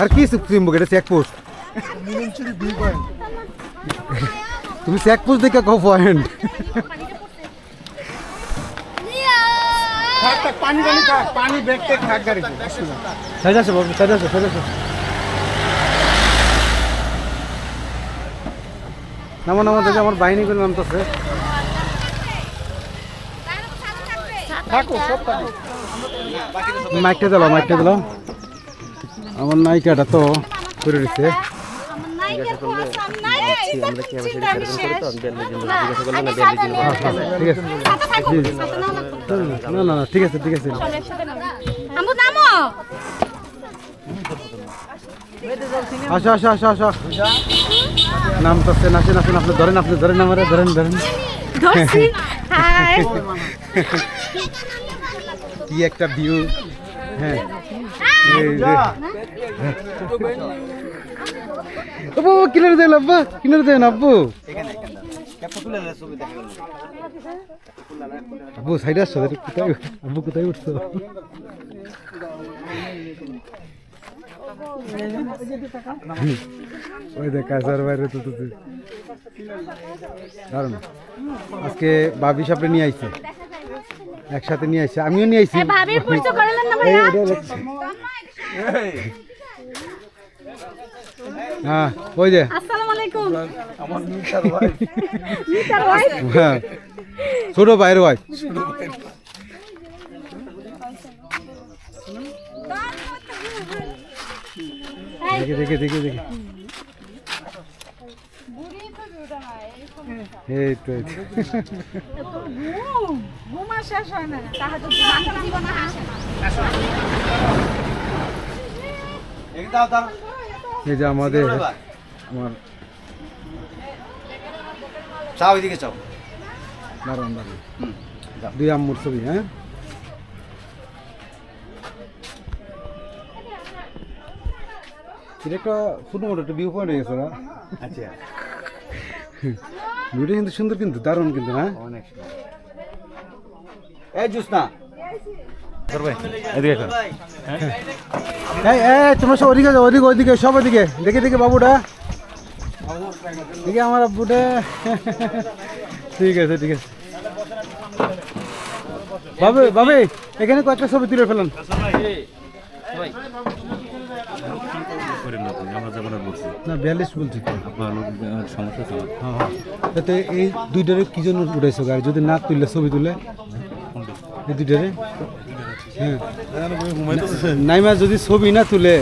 আর কি চিম্বুক এটা চেকপোস্ট তুমি চেকপোস্ট দেখে কো পয়েন্ট থাক থাক পানি পানি থাক পানি ব্যাগ থাক সাইড আসো সাইড আসো নামো নামো দেখে আমার বাহিনী করে নামতেছে। থাকো সব থাকো মাইকটা দিল মাইকটা দিল আমার নায়িকাটা তো করে দিচ্ছে। না না না ঠিক আছে ঠিক আছে। আসো আসো আসো আসো। নামতেছে নাচে নাচেন আপনি ধরেন আপনি ধরেন আমারে ধরেন ধরেন। কি একটা ভিউ হ্যাঁ। এই যে আব্বু কিনারে দেন আব্বা কিনারে দেন আব্বু আব্বু সাইডে আসছো কোথায় আব্বু কোথায় উঠছো ওই দেখ বাইরে তো দারুণ আজকে বাবি সাপড়ে নিয়ে আইছে একসাথে নিয়ে আইছে আমিও নিয়ে আইছি ভাবির পরিচয় করালেন না। হ্যাঁ ওই যে। আসসালামু আলাইকুম। হ্যাঁ ছোট বাইরে ভাই। দেখে দেখে দেখে দেখে। এই তো ঘুমা শেষ হয় না। জীবনে না। এই যে আমাদের আমার চাও এদিকে চাও। দাঁড়ান দাঁড়ান দুই আম্মুর ছবি হ্যাঁ? এটা একটা ছোটো মোটো একটা ভিউ পয়েন্ট হয়ে গেছে না? আচ্ছা। ভিউটা কিন্তু সুন্দর কিন্তু দারুণ কিন্তু হ্যাঁ? অনেক এই জুস না তোমরা সব ওদিকে যাও ওদিকে ওদিকে সব ওদিকে। দেখে দেখে বাবুটা। দেখে আমার আব্বুটা। ঠিক আছে ঠিক আছে। বাবে বাবে এখানে কয়েকটা ছবি তুলে ফেলান। না বিয়াল্লিশ বলছি। তো। হ্যাঁ হ্যাঁ এই দুইটারে কি জন্য উঠাইছো গাড়ি যদি না তুললে ছবি তুলে দুইটারে হ্যাঁ। নাইমা যদি ছবি না তুলে